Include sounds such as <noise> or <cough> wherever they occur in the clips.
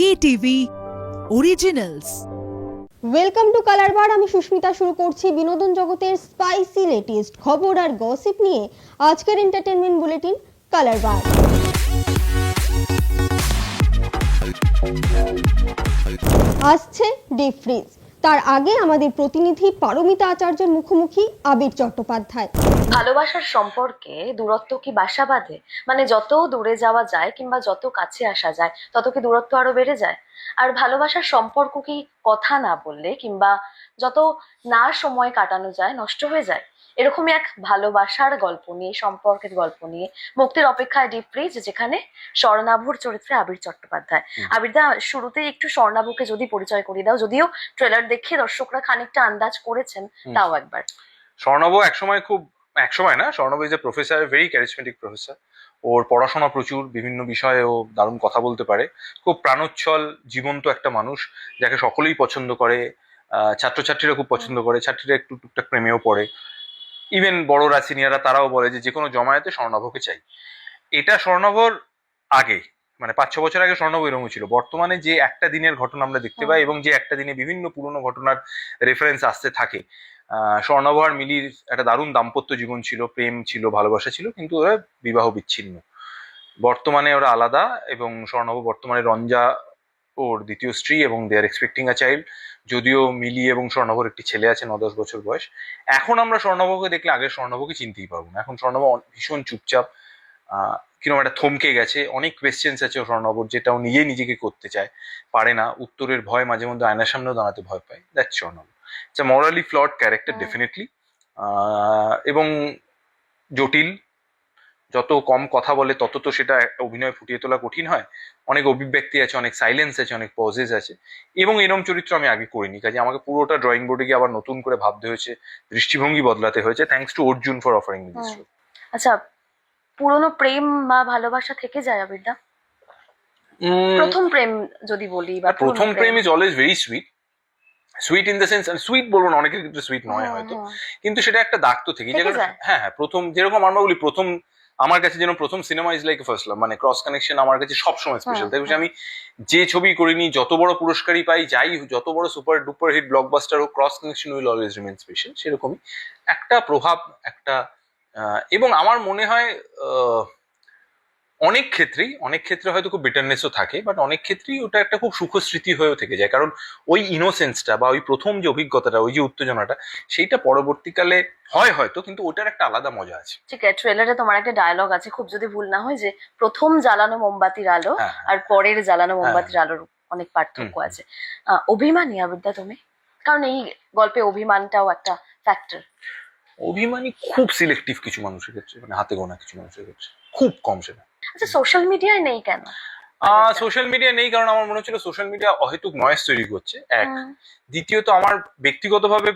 KTV originals welcome to colour bar আমি সুস্মিতা, শুরু করছি বিনোদন জগতের স্পাইসি লেটেস্ট খবর আর গসিপ নিয়ে আজকের এন্টারটেনমেন্ট বুলেটিন কালার বার আসছে ডিপ ফ্রিজ তার আগে আমাদের প্রতিনিধি পারমিতা আচার্যের মুখোমুখি আবির চট্টোপাধ্যায়। ভালোবাসার সম্পর্কে দূরত্ব কি বাসা বাঁধে? মানে যত দূরে যাওয়া যায় কিংবা যত কাছে আসা যায় তত কি দূরত্ব আরও বেড়ে যায়? আর ভালোবাসার সম্পর্ক কি কথা না বললে কিংবা যত না সময় কাটানো যায় নষ্ট হয়ে যায়? এরকমই এক ভালোবাসার গল্প নিয়ে সম্পর্কের গল্প নিয়ে মুক্তির অপেক্ষায় ডিপ ফ্রিজ যেখানে স্বর্ণাভুর চরিত্রে আবির চট্টোপাধ্যায়। আবিরদা শুরুতেই একটু স্বর্ণাভুকে যদি পরিচয় করিয়ে দাও যদিও ট্রেলার দেখে দর্শকরা খানিকটা আন্দাজ করেছেন তাও একবার। স্বর্ণব একসময় খুব একসময় না Swarnab is a professor very charismatic professor ওর পড়াশোনা প্রচুর বিভিন্ন বিষয়ে ও দারুণ কথা বলতে পারে। খুব প্রাণোচ্ছল জীবন্ত একটা মানুষ যাকে সকলেই পছন্দ করে ছাত্রছাত্রীরা খুব পছন্দ করে ছাত্রীরা একটু টুকটাক প্রেমেও পড়ে। ইভেন বড়রা সিনিয়ররা তারাও বলে যে যে কোনো জমায়েতে স্বর্ণভকে চাই। এটা স্বর্ণভর আগে মানে পাঁচ ছ বছর আগে স্বর্ণভ এরকম ছিল। বর্তমানে যে একটা দিনের ঘটনা আমরা দেখতে পাই এবং যে একটা দিনে বিভিন্ন পুরনো ঘটনার রেফারেন্স আসতে থাকে। স্বর্ণভ আর মিলির একটা দারুণ দাম্পত্য জীবন ছিল, প্রেম ছিল, ভালোবাসা ছিল, কিন্তু ওরা বিবাহ বিচ্ছিন্ন। বর্তমানে ওরা আলাদা এবং স্বর্ণভ বর্তমানে রঞ্জা ওর দ্বিতীয় স্ত্রী এবং দে আর এক্সপেক্টিং আ চাইল্ড যদিও মিলি এবং স্বর্ণভর একটি ছেলে আছে ন দশ বছর বয়স। এখন আমরা স্বর্ণভকে দেখলে আগে স্বর্ণভকে চিনতেই পারব না। এখন স্বর্ণভ ভীষণ চুপচাপ কীরকম একটা থমকে গেছে। অনেক কোয়েশ্চেন্স আছে স্বর্ণভর যেটা ও নিজেই নিজেকে করতে চায়, পারে না। উত্তরের ভয় মাঝে মধ্যে আয়নার সামনেও দাঁড়াতে ভয় পায়। That's Swarnabh it's a morally flawed character. Definitely এবং জটিল। যত কম কথা বলে তত তো সেটা অভিনয় ফুটিয়ে তোলা কঠিন হয়। অনেক অভিব্যক্তি আছে অনেক সাইলেন্স আছে অনেক পজেস আছে। এবং এরম চরিত্র আমি আগে করিনি। কাজে আমাকে পুরোটা ড্রয়িং বোর্ডে গিয়ে আবার নতুন করে ভাবতে হয়েছে দৃষ্টিভঙ্গি বদলাতে হয়েছে। Thanks to Arjun for offering this আচ্ছা পুরনো প্রেম বা ভালোবাসা থেকে যায় আবিরদা? প্রথম প্রেম যদি বলি বা প্রথম প্রেম। Is always very sweet sweet in the sense sweet বলব না অনেকের ক্ষেত্রে সুইট নয় হয়তো। কিন্তু সেটা একটা দাগ তো থেকে যায়। হ্যাঁ হ্যাঁ প্রথম যেরকম আমরা বলি প্রথম আমার কাছে যেন প্রথম cinema is like first love মানে ক্রস কানেকশন আমার কাছে সবসময় স্পেশাল হুম, তাই আমি যে ছবি করিনি যত বড় পুরস্কারই পাই যাই যত বড় সুপার ডুপার হিট ব্লকবাস্টার হোক Cross Connection will always remain special সেরকমই। একটা প্রভাব একটা আহ, এবং আমার মনে হয় আহ, অনেক ক্ষেত্রেই অনেক ক্ষেত্রে হয়তো খুব বিটারনেসও থাকে বাট অনেক ক্ষেত্রেই ওটা একটা খুব সুখ স্মৃতি হয়েও থেকে যায়। কারণ ওই ইনোসেন্সটা বা ওই প্রথম যে অভিজ্ঞতাটা ওই যে উত্তেজনাটা সেইটা পরবর্তীকালে হয় হয়তো কিন্তু ওটার একটা আলাদা মজা আছে। ঠিক আছে ট্রেলারে তোমার একটা ডায়লগ আছে খুব যদি ভুল না হয় যে প্রথম জ্বালানো মোমবাতির আলো হ্যাঁ, আর পরের জ্বালানো মোমবাতির আলোর অনেক পার্থক্য আছে। আহ, অভিমানী আবিদ্যা তুমি? কারণ এই গল্পে অভিমানটাও একটা ফ্যাক্টর অভিমানী খুব সিলেক্টিভ কিছু মানুষের ক্ষেত্রে মানে হাতে গোনা কিছু মানুষের ক্ষেত্রে খুব কম সেটা। আচ্ছা সোশ্যাল মিডিয়ায় নেই কেন? আচ্ছা। সোশ্যাল মিডিয়া নেই কারণ আমার মনে হচ্ছিল সোশ্যাল মিডিয়া অহেতুক নয়েস তৈরি করছে এক। দ্বিতীয়ত আমার ব্যক্তিগতভাবে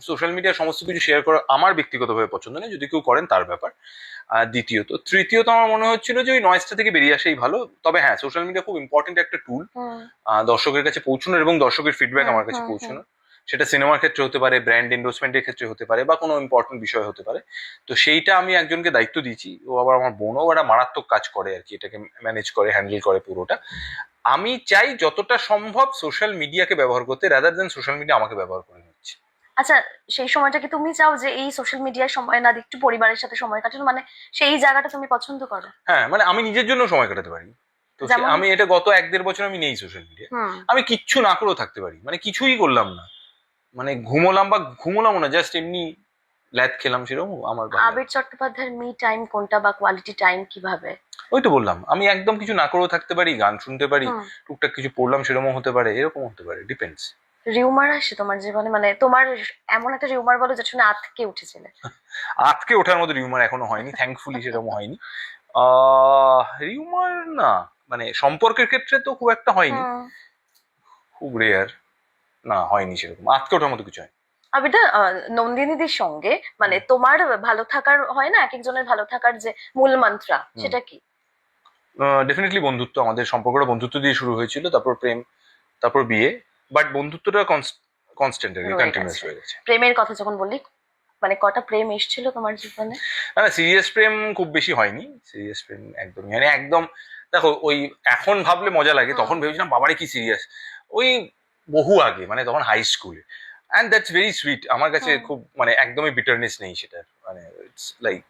সোশ্যাল মিডিয়া সমস্ত কিছু শেয়ার করা আমার ব্যক্তিগতভাবে পছন্দ নেই যদি কেউ করেন তার ব্যাপার। আর দ্বিতীয়ত তৃতীয়ত আমার মনে হচ্ছিল যে ওই নয়েজটা থেকে বেরিয়ে আসাই ভালো। তবে হ্যাঁ সোশ্যাল মিডিয়া খুব ইম্পর্টেন্ট একটা টুল দর্শকের কাছে পৌঁছানোর এবং দর্শকের ফিডব্যাক আমার কাছে হুম, পৌঁছানো সেটা সিনেমার ক্ষেত্রে হতে পারে ব্র্যান্ড এন্ডোর্সমেন্টের ক্ষেত্রে হতে পারে বা কোনো ইম্পর্টেন্ট বিষয় হতে পারে। তো সেইটা আমি একজনকে দায়িত্ব দিয়েছি। ও আবার আমার বোনও একটা মারাত্মক কাজ করে আর কি এটাকে ম্যানেজ করে হ্যান্ডেল করে পুরোটা। আমি চাই যতটা সম্ভব সোশ্যাল মিডিয়াকে ব্যবহার করতে রাদার দেন সোশ্যাল মিডিয়া আমাকে ব্যবহার করে নিচ্ছে। আচ্ছা সেই সময়টা কি তুমি চাও যে এই সোশ্যাল মিডিয়ায় সময় না একটু পরিবারের সাথে সময় কাটানো? মানে সেই জায়গাটা তুমি পছন্দ করো? হ্যাঁ মানে আমি নিজের জন্য সময় কাটাতে পারি। তো আমি এটা গত এক দেড় বছর আমি নেই সোশ্যাল মিডিয়া আমি কিচ্ছু না করেও থাকতে পারি। মানে কিছুই করলাম না। মানে ঘুমোলাম বা ঘুমোলাম না জাস্ট এমনি ল্যাদ খেলাম সেরকম আমার। আবির চট্টোপাধ্যায়ের মি টাইম কোনটা বা কোয়ালিটি টাইম কীভাবে? ওই তো বললাম আমি একদম কিছু না করেও থাকতে পারি গান শুনতে পারি টুকটাক কিছু পড়লাম সেরকম হতে পারে এরকম হতে পারে ডিপেন্ডস রিউমার আসে তোমার জীবনে? মানে তোমার এমন একটা রিউমার বলো যেটা শুনে আতকে উঠেছিলে। <laughs> আজকে ওঠার মতো রিউমার এখনও হয়নি থ্যাঙ্কফুলি সেরকম হয়নি। রিউমার না মানে সম্পর্কের ক্ষেত্রে তো খুব একটা হয়নি। খুব রেয়ার না হয়নি সেরকম। আজকে ওটার মতো কিছু হয় আবিদা নন্দিনীদির সঙ্গে মানে তোমার ভালো থাকার হয় না? এক একজনের ভালো থাকার যে মূল মন্ত্রা সেটা কি? ডেফিনেটলি বন্ধুত্ব আমাদের সম্পর্কটা বন্ধুত্ব দিয়ে শুরু হয়েছিল তারপর প্রেম তারপর বিয়ে বাট বন্ধুত্বটা কনস্ট্যান্ট কন্টিনিউয়াস হয়ে গেছে। প্রেমের কথা যখন বললি মানে কটা প্রেম এসেছিল তোমার জীবনে? না না সিরিয়াস প্রেম খুব বেশি হয়নি। সিরিয়াস প্রেম একদমই মানে একদম দেখো ওই এখন ভাবলে মজা লাগে তখন ভেবেছিলাম বাবারে কি সিরিয়াস ওই বহু আগে মানে তখন হাই স্কুলে অ্যান্ড দ্যাটস ভেরি সুইট আমার কাছে খুব মানে একদমই বিটারনেস নেই সেটার মানে ইটস লাইক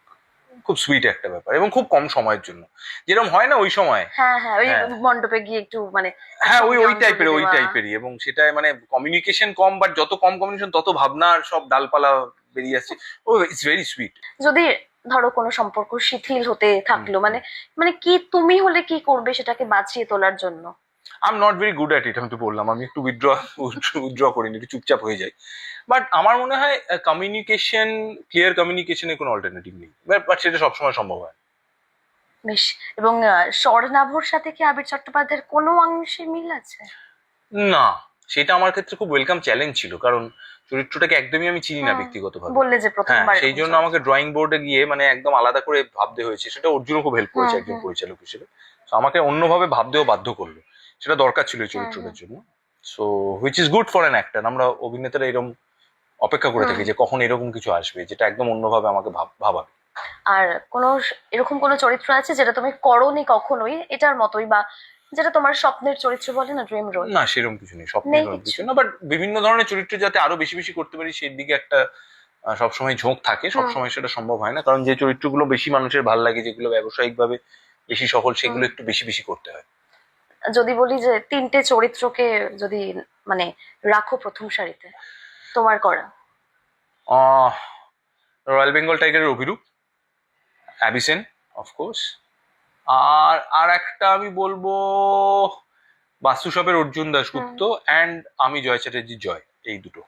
খুব সুইট একটা ব্যাপার এবং খুব কম সময়ের জন্য। যেরকম হয় না ওই সময়। হ্যাঁ হ্যাঁ ওই হ্যাঁ। মণ্ডপে গিয়ে একটু মানে হ্যাঁ ওই ওই টাইপের ওই টাইপেরই এবং সেটা মানে কমিউনিকেশন কম বাট যত কম কমিউনিকেশন তত ভাবনার সব ডালপালা বেরিয়ে আসছে। ও ইটস ভেরি সুইট যদি ধরো কোনো সম্পর্ক শিথিল হতে থাকল মানে মানে কি তুমি হলে কি করবে সেটাকে বাঁচিয়ে তোলার জন্য? I am not very good at it আমি তো বললাম আমি একটু উইথড্র উইথড্র করি না একটু চুপচাপ হয়ে যাই। বাট আমার মনে হয় কমিউনিকেশন ক্লিয়ার কমিউনিকেশনের কোনো অল্টারনেটিভ নেই। বাট সেটা সবসময় সম্ভব হয়। বেশ এবং স্বর্ণাভর সাথে কি আবির চট্টোপাধ্যায়ের কোনো অংশে মিল আছে? না সেটা আমার ক্ষেত্রে খুব ওয়েলকাম চ্যালেঞ্জ ছিল কারণ চরিত্রটাকে একদমই আমি চিনি না হুম। ব্যক্তিগতভাবে। বললে যে হ্যাঁ প্রথমবার সেই জন্য আমাকে ড্রয়িং বোর্ডে গিয়ে মানে একদম আলাদা করে ভাবতে হয়েছে সেটা অর্জুনও খুব হেল্প করেছে একজন পরিচালক হিসেবে। তো আমাকে অন্যভাবে ভাবতেও বাধ্য করল। সেটা দরকার ছিল এই চরিত্রটার জন্য। So which is good for an actor আমরা অভিনেতারা এরকম অপেক্ষা করে থাকি যে কখন এরকম কিছু আসবে যেটা একদম অন্যভাবে আমাকে ভাব- ভাবাবে। আর কোনো এরকম কোনো চরিত্র আছে যেটা তুমি করনি কখনোই এটার মতোই বা যেটা তোমার স্বপ্নের চরিত্র বলে না ড্রিম রোল না সেরকম কিছু নেই স্বপ্নের কোনো কিছু। না বাট বিভিন্ন ধরনের চরিত্র যাতে আরও বেশি বেশি করতে পারি সেই দিকে একটা সবসময় ঝোঁক থাকে। সবসময় সেটা সম্ভব হয় না কারণ যে চরিত্রগুলো বেশি মানুষের ভালো লাগে যেগুলো ব্যবসায়িক ভাবে বেশি সফল সেগুলো একটু বেশি বেশি করতে হয়। যদি বলি যে তিনটে চরিত্রকে যদি মানে রাখো প্রথম সারিতে তোমার করা? রয়্যাল বেঙ্গল টাইগারের অভিরূপ অ্যাবিসেন অফকোর্স আর আর একটা আমি বলব বাস্তুসবের অর্জুন দাশগুপ্ত অ্যান্ড আমি জয় চ্যাটার্জি জয় এই দুটো।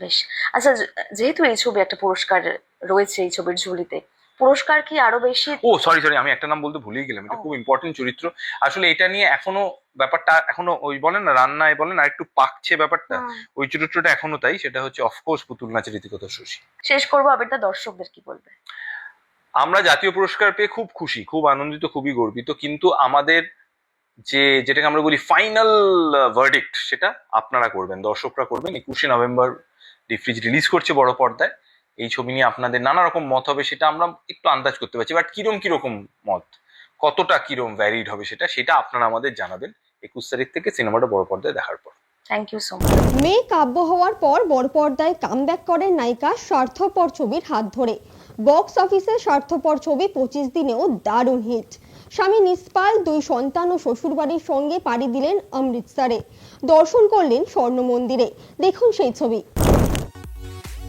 বেশ। আচ্ছা যেহেতু এই ছবি একটা পুরস্কার রয়েছে এই ছবির ঝুলিতে পুরস্কার কি আরও বেশি? ও সরি সরি আমি একটা নাম বলতে ভুলেই গেলাম। এটা খুব ইম্পর্টেন্ট চরিত্র। আসলে এটা নিয়ে এখনও ব্যাপারটা এখনও ওই বলেন না রান্নায় বলেন আর একটু পাকছে ব্যাপারটা। ওই চরিত্রটা এখনও তাই সেটা হচ্ছে অফকোর্স পুতুল নাচের রীতিকথা শশী। শেষ করব আবিরটা দর্শকদের কি বলবে? আমরা জাতীয় পুরস্কার পেয়ে খুব খুশি খুব আনন্দিত খুবই গর্বিত। কিন্তু আমাদের যে যেটাকে আমরা বলি ফাইনাল ভার্ডিক্ট সেটা আপনারা করবেন দর্শকরা করবেন। একুশে নভেম্বর ডিফ্রিজ রিলিজ করছে বড় পর্দায়। এই ছবি নিয়ে আপনাদের নানা রকম মত হবে সেটা আমরা একটু আন্দাজ করতে পারছি। বাট কিরম কীরকম মত? কতটা কিরম ভ্যারিড হবে সেটা সেটা আপনারা আমাদের জানাবেন একুশ তারিখ থেকে সিনেমাটা বড় পর্দায় দেখার পর। থ্যাংক ইউ সো মাচ মেয়ে কাব্য হওয়ার পর বড় পর্দায় কামব্যাক করেন নায়িকা স্বার্থপর ছবির হাত ধরে। বক্স অফিসে স্বার্থপর ছবি পঁচিশ দিনেও দারুণ হিট স্বামী নিষ্পাল দুই সন্তান ও শ্বশুরবাড়ির সঙ্গে পাড়ি দিলেন অমৃতসরে। দর্শন করলেন স্বর্ণ মন্দিরে। দেখুন সেই ছবি।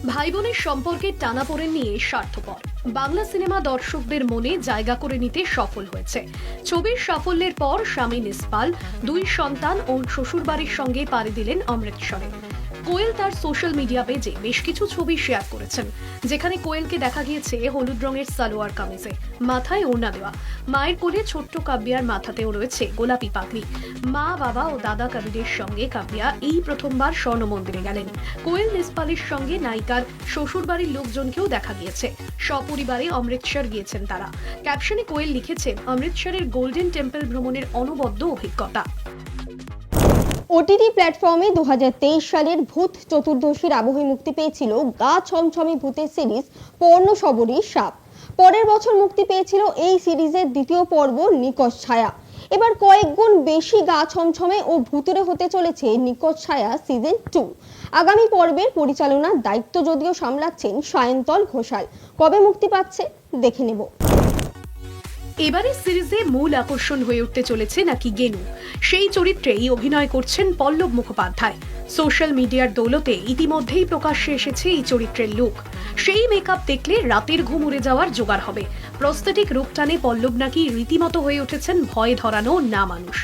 ভাই বোনের সম্পর্কের টানাপোড়েন নিয়ে স্বার্থপর। বাংলা সিনেমা দর্শকদের মনে জায়গা করে নিতে সফল হয়েছে। ছবির সাফল্যের পর স্বামী নিসপাল দুই সন্তান ও শ্বশুর বাড়ির সঙ্গে পাড়ি দিলেন অমৃতসরে। কোয়েল তার সোশ্যাল মিডিয়া পেজে বেশ কিছু ছবি শেয়ার করেছেন। যেখানে কোয়েলকে দেখা গিয়েছে হলুদ রঙের সালোয়ার কামিজে, মাথায় ওড়না দেওয়া। মায়ের কোলে ছোট্ট কাব্যার মাথাতেও রয়েছে গোলাপি পাগড়ি। মা, বাবা ও দাদা কাবিরের সঙ্গে কাব্যা এই প্রথমবার স্বর্ণ মন্দিরে গেলেন। কোয়েল নিসপালের সঙ্গে নায়িকার শ্বশুরবাড়ির লোকজনকেও দেখা গিয়েছে। সপরিবারে অমৃতসর গিয়েছেন তারা। ক্যাপশনে কোয়েল লিখেছেন, অমৃতসরের গোল্ডেন টেম্পল ভ্রমণের অনবদ্য অভিজ্ঞতা। ওটিটি প্ল্যাটফর্মে দুহাজার তেইশ সালের ভূত চতুর্দশীর আবহে মুক্তি পেয়েছিল গা ছমছমে ভূতের সিরিজ পর্ণ সবরী সাপ। পরের বছর মুক্তি পেয়েছিল এই সিরিজের দ্বিতীয় পর্ব নিকশ ছায়া। এবার কয়েক গুণ বেশি গা ছমছমে ও ভূতুরে হতে চলেছে নিকশ ছায়া সিজন টু। আগামী পর্বের পরিচালনার দায়িত্ব যদিও সামলাচ্ছেন সায়ন্তল ঘোষাল। কবে মুক্তি পাচ্ছে দেখে নেব। এবারের সিরিজে মূল আকর্ষণ হয়ে উঠতে চলেছে নাকি গেনু। সেই চরিত্রেই অভিনয় করছেন পল্লব মুখোপাধ্যায়। সোশ্যাল মিডিয়ার দৌলতে ইতিমধ্যেই প্রকাশ্যে এসেছে এই চরিত্রের লুক। সেই মেকআপ দেখলে রাতের ঘুম উড়ে যাওয়ার জোগাড় হবে। প্রস্থেটিক রূপটানে পল্লব নাকি রীতিমতো হয়ে উঠেছেন ভয় ধরানো না মানুষ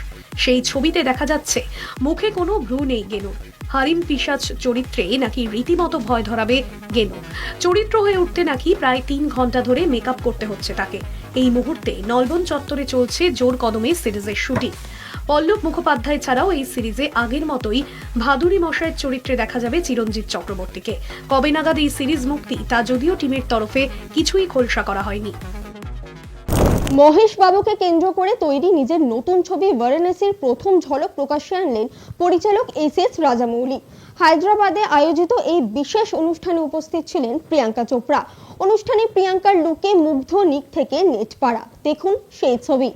সেই ছবিতে দেখা যাচ্ছে, মুখে কোনো ভ্রু নেই গেনু। হারিম পিসাচ চরিত্রে নাকি রীতিমতো ভয় ধরাবে গেনু। চরিত্র হয়ে উঠতে নাকি প্রায় তিন ঘণ্টা ধরে মেকআপ করতে হচ্ছে তাকে। এই মুহূর্তে নলবন চত্বরে চলছে জোর কদমে সিরিজের শুটিং। পল্লব মুখোপাধ্যায় ছাড়াও এই সিরিজে আগের মতোই ভাদুরী মশাইয়ের চরিত্রে দেখা যাবে চিরঞ্জিত চক্রবর্তীকে। কবে নাগাদ এই সিরিজ মুক্তি তা যদিও টিমের তরফে কিছুই খোলসা করা হয়নি। মহেশ বাবুকে কেন্দ্র করে তৈরি নিজের নতুন ছবি বারাণসীর প্রথম ঝলক প্রকাশ্যে আনলেন পরিচালক এস এস রাজামৌলি। হায়দ্রাবাদে আয়োজিত এই বিশেষ অনুষ্ঠানে উপস্থিত ছিলেন প্রিয়াঙ্কা চোপড়া। অনুষ্ঠানে প্রিয়াঙ্কার লুকে মুগ্ধ নিক থেকে নেট পাড়া দেখুন সেই ছবি।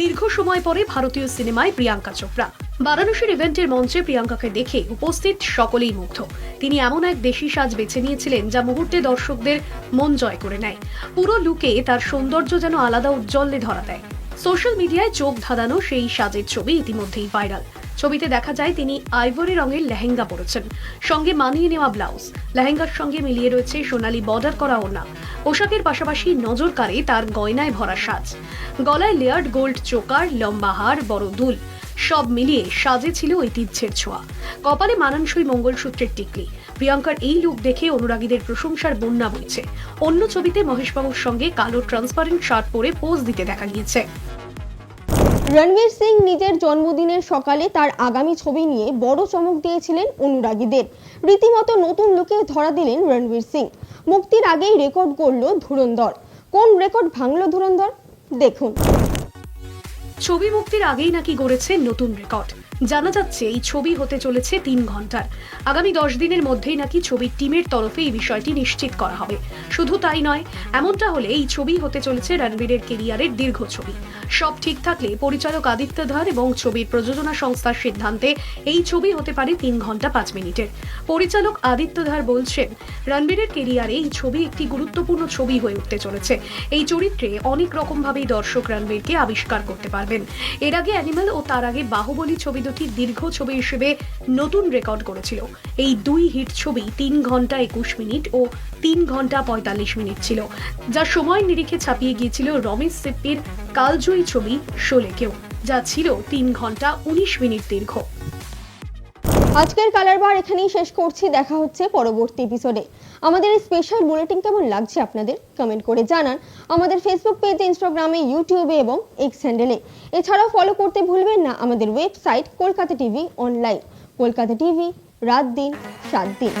দীর্ঘ সময় পরে ভারতীয় সিনেমায় প্রিয়াঙ্কা চোপড়া। বারাণসীর ইভেন্টের মঞ্চে প্রিয়াঙ্কাকে দেখে উপস্থিত সকলেই মুগ্ধ। তিনি এমন এক দেশি সাজ বেছে নিয়েছিলেন যা মুহূর্তে দর্শকদের মন জয় করে নেয়। পুরো লুকে তার সৌন্দর্য যেন আলাদা উজ্জ্বলে ধরা দেয়। সোশ্যাল মিডিয়ায় চোখ ধাঁধানো সেই সাজের ছবি ইতিমধ্যেই ভাইরাল। ছবিতে দেখা যায় তিনি আইভরি রঙের লেহেঙ্গা পরেছেন, সঙ্গে মানিয়ে নেওয়া ব্লাউজ। লেহেঙ্গার সঙ্গে মিলিয়ে রয়েছে সোনালি বর্ডার করা ওড়না। পোশাকের পাশাপাশি নজর কাড়ে তার গয়নায় ভরা সাজ। গলায় লেয়ার্ড গোল্ড চোকার, লম্বা হার, বড় দুল। সব মিলিয়ে সাজে ছিল ঐতিহ্যের ছোঁয়া। কপালে মানানসই মঙ্গলসূত্রের টিকলি। প্রিয়াঙ্কার এই লুক দেখে অনুরাগীদের প্রশংসার বন্যা বইছে। অন্য ছবিতে মহেশবাবুর সঙ্গে কালো ট্রান্সপারেন্ট শার্ট পরে পোজ দিতে দেখা গিয়েছে। রণবীর সিং নিজের জন্মদিনের সকালে তার আগামী ছবি নিয়ে বড় চমক দিয়েছিলেন অনুরাগীদের। রীতিমতো নতুন লুকে ধরা দিলেন রণবীর সিং। মুক্তির আগেই রেকর্ড গড়ল ধুরন্ধর। কোন রেকর্ড ভাঙল ধুরন্ধর? দেখুন। ছবি মুক্তির আগেই নাকি গড়েছে নতুন রেকর্ড। জানা যাচ্ছে এই ছবি হতে চলেছে তিন ঘণ্টার। আগামী দশ দিনের মধ্যেই নাকি ছবির টিমের তরফে এই বিষয়টি নিশ্চিত করা হবে। শুধু তাই নয়, এমনটা হলে এই ছবি হতে চলেছে রণবীরের কেরিয়ারের দীর্ঘ ছবি। সব ঠিক থাকলে পরিচালক আদিত্য ধর এবং ছবির প্রযোজনা সংস্থার সিদ্ধান্তে এই ছবি হতে পারে তিন ঘণ্টা পাঁচ মিনিটের। পরিচালক আদিত্য ধার বলছেন, রণবীরের কেরিয়ারে এই ছবি একটি গুরুত্বপূর্ণ ছবি হয়ে উঠতে চলেছে। এই চরিত্রে অনেক রকমভাবেই দর্শক রণবীরকে আবিষ্কার করতে পারবেন। এর আগে অ্যানিমাল ও তার আগে বাহুবলী ছবি দুটি দীর্ঘ ছবি হিসেবে নতুন রেকর্ড করেছিল। এই দুই হিট ছবি তিন ঘণ্টা একুশ মিনিট ও তিন ঘণ্টা পঁয়তাল্লিশ মিনিট ছিল। যা সময় নিরিখে ছাপিয়ে গিয়েছিল রমেশ সিপ্পির কালজয়ী ছবি শোলেকেও, যা ছিল তিন ঘণ্টা উনিশ মিনিট দীর্ঘ। আজকের কালার বার এখানেই শেষ করছি। দেখা হচ্ছে পরবর্তী এপিসোডে আমাদের এই স্পেশাল বুলেটিন কেমন লাগছে আপনাদের? কমেন্ট করে জানান। আমাদের ফেসবুক পেজ ইনস্টাগ্রামে ইউটিউবে এবং এক্স হ্যান্ডেলে এছাড়াও ফলো করতে ভুলবেন না আমাদের website Kolkata TV online Kolkata TV রাত দিন, সাত দিন।